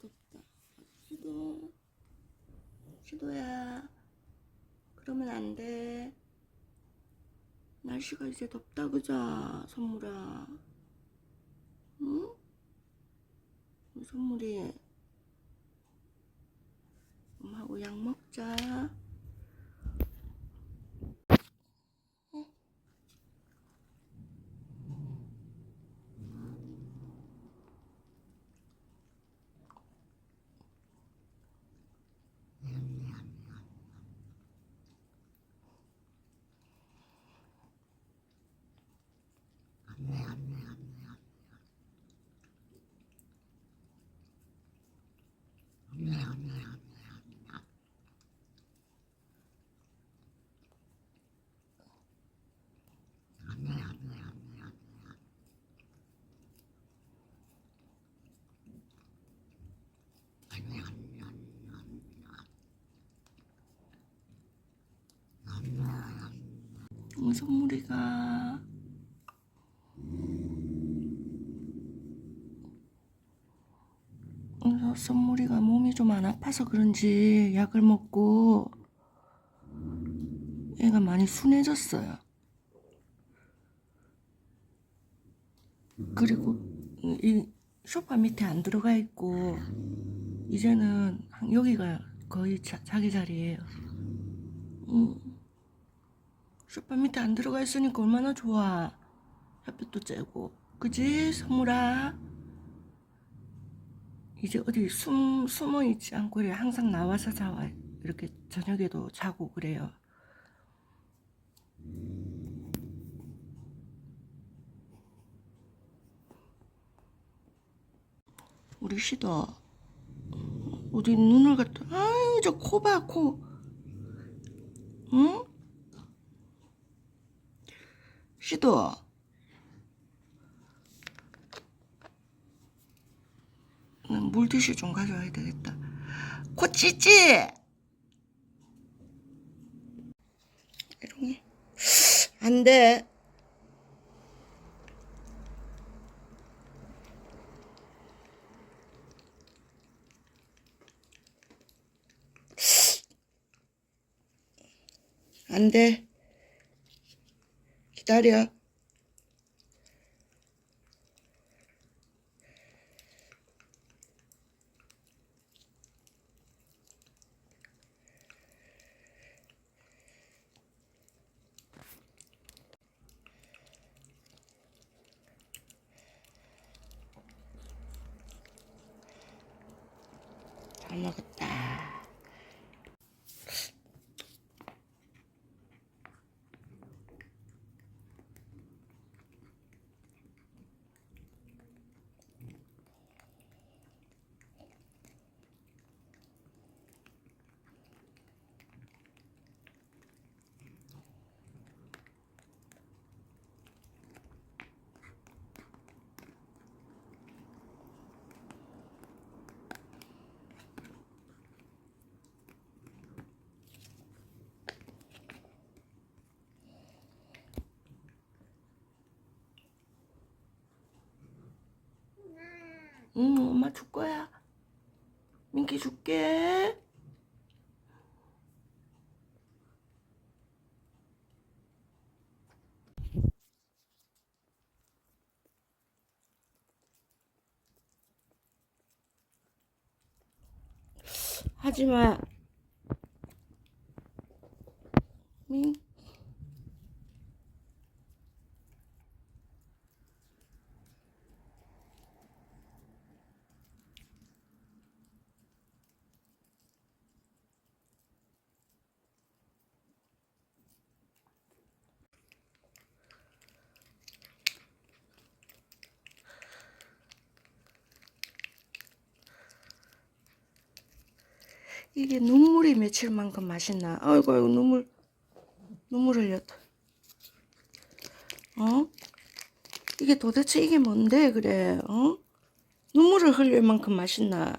덥다. 시도, 시도야. 그러면 안 돼. 날씨가 이제 덥다, 그자, 선물아. 응? 선물이. 엄마하고 약 먹자. 우리 선물이가 그래서 선물이가 몸이 좀 안 아파서 그런지 약을 먹고 얘가 많이 순해졌어요. 그리고 이 소파 밑에 안 들어가 있고 이제는 여기가 거의 자, 자기 자리예요. 음. 소파 밑에 안 들어가 있으니까 얼마나 좋아. 햇빛도 쬐고. 그지, 선물아? 이제 어디 숨, 숨어 있지 않고 그래. 항상 나와서 자와. 이렇게 저녁에도 자고 그래요. 우리 시도 어디 눈을 갖다 아유 저 코 봐 코. 응? 난 물티슈 좀 가져와야 되겠다. 코 찢지? 이롱이 안 돼. 안 돼. 기 응, 엄마 줄 거야. 민기 줄게. 하지 마. 민. 이게 눈물이 며칠만큼 맛있나? 아이고, 아이고, 눈물, 눈물 흘렸다. 어? 이게 도대체 이게 뭔데, 그래, 어? 눈물을 흘릴 만큼 맛있나?